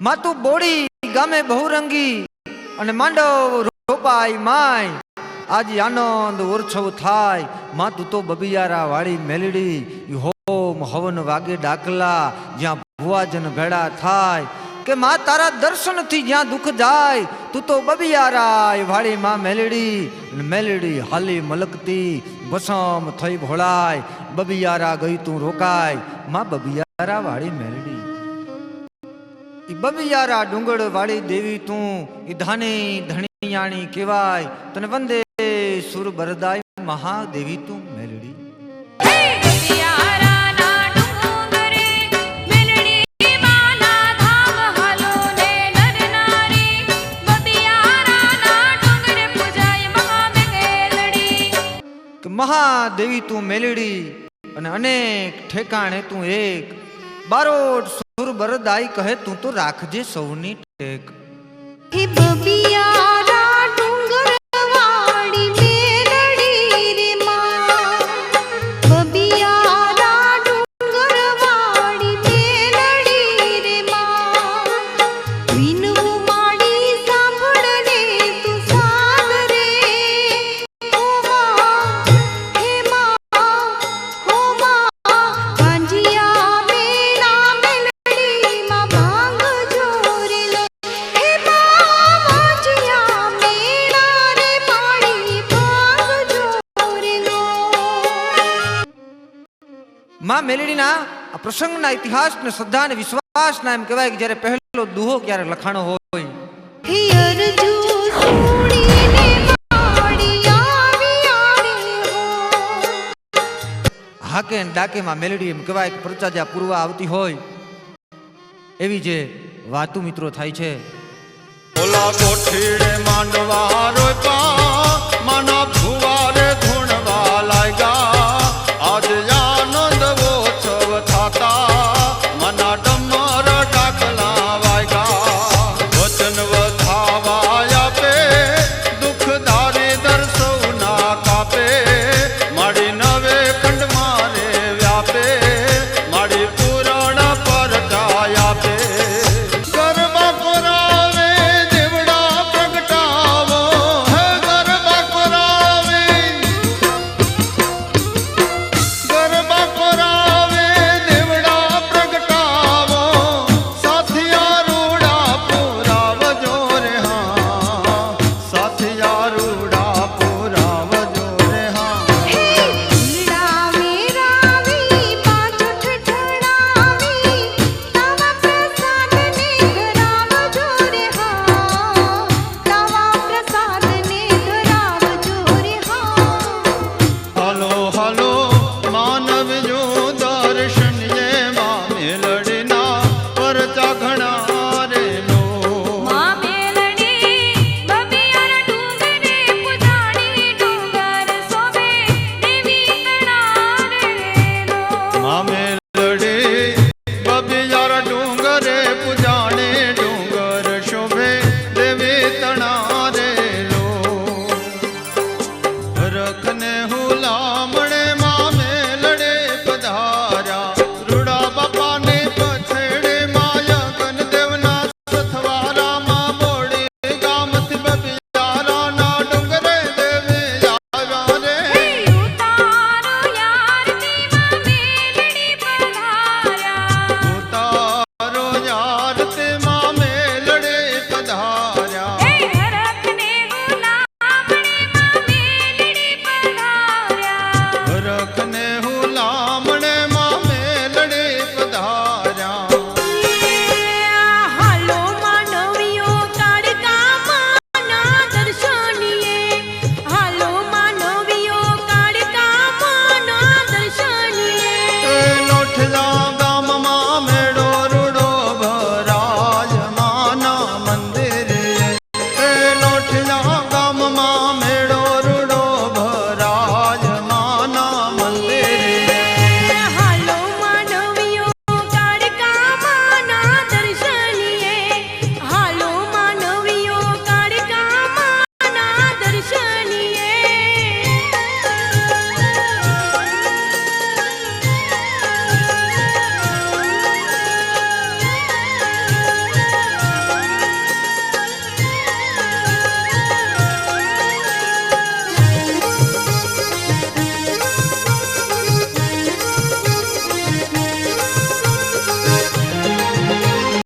માતું body ગામે બહુરંગી અને માંડવ રોપાય my. આજે આનંદ ઓરછવ થાય. માતું તો બબિયારા વાળી મેલડી. હોમ હવન વાગે ડાકલા. જ્યાં ભુવાજન ભેળા થાય. કે માં તારા દર્શનથી જ્યાં દુઃખ જાય, તું તો બબિયારાય વાળી માં મેલડી. મેલડી હાલી મલકતી વસમ થઈ ભોળાય. બબિયારા ગઈ તું રોકાય. માં બબિયારા વાળી મેલડી. ઈ બબિયારા ડુંગળ વાળી દેવી તું એ ધાની ધણિયાણી કહેવાય. તને વંદે સુર બરદાય મહાદેવી તું મેલડી. મહાદેવી તું મેલડી અને અનેક ઠેકાણે તું એક. બારોટ સુર બરદાઈ કહે તું તો રાખજે સૌની ટેક. હે બબિયારા માં મેલડીના આ પ્રસંગના ઇતિહાસ ને શ્રદ્ધા અને વિશ્વાસના એમ કહેવાય કે જ્યારે પહેલો દુહો ક્યારે લખાણો હોય. હે અરજુ સુણીને માડી આવી આડી હો. હાકે ને ડાકે માં મેલડી એમ કહેવાય કે પ્રચાજા જ્યાં પૂર્વા આવતી હોય એવી જે વાતું મિત્રો થાય છે. ઓલા કોઠીડે માંડવા રોપા માના Amen.